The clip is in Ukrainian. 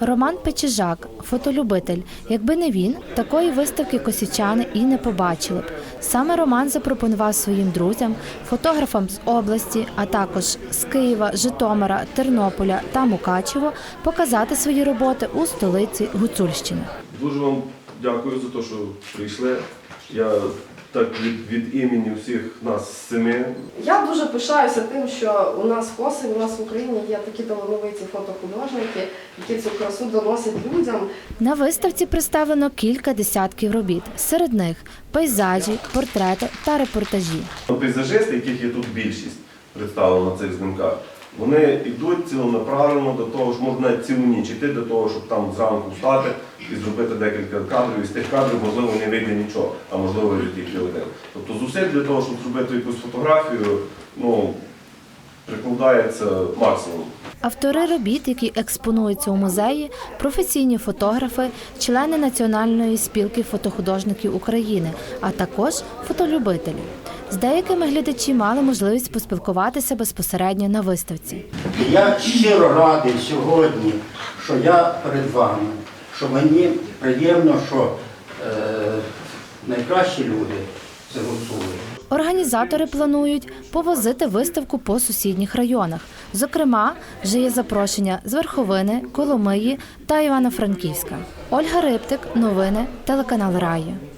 Роман Печежак, фотолюбитель. Якби не він, такої виставки косівчани і не побачили б. Саме Роман запропонував своїм друзям, фотографам з області, а також з Києва, Житомира, Тернополя та Мукачево показати свої роботи у столиці Гуцульщини. Дуже вам дякую за те, що прийшли. Я так від, від імені всіх нас семи. Я дуже пишаюся тим, що у нас в Косові, у нас в Україні є такі талановиті фотохудожники, які цю красу доносять людям. На виставці представлено кілька десятків робіт. Серед них пейзажі, портрети та репортажі. Пейзажисти, яких є тут більшість представлено на цих знімках, вони йдуть цілонаправлено до того, що можна цілу ніч йти до того, щоб там зранку встати і зробити декілька кадрів. І з тих кадрів, можливо, не вийде нічого, а можливо і тільки один. Тобто зусиль для того, щоб зробити якусь фотографію, ну, прикладається максимум. Автори робіт, які експонуються у музеї, професійні фотографи, члени Національної спілки фотохудожників України, а також фотолюбителі. З деякими глядачі мали можливість поспілкуватися безпосередньо на виставці. Я щиро радий сьогодні, що я перед вами, що мені приємно, що е, найкращі люди це гуцули. Організатори планують повозити виставку по сусідніх районах. Зокрема, вже є запрошення з Верховини, Коломиї та Івано-Франківська. Ольга Риптик, новини, телеканал Раї.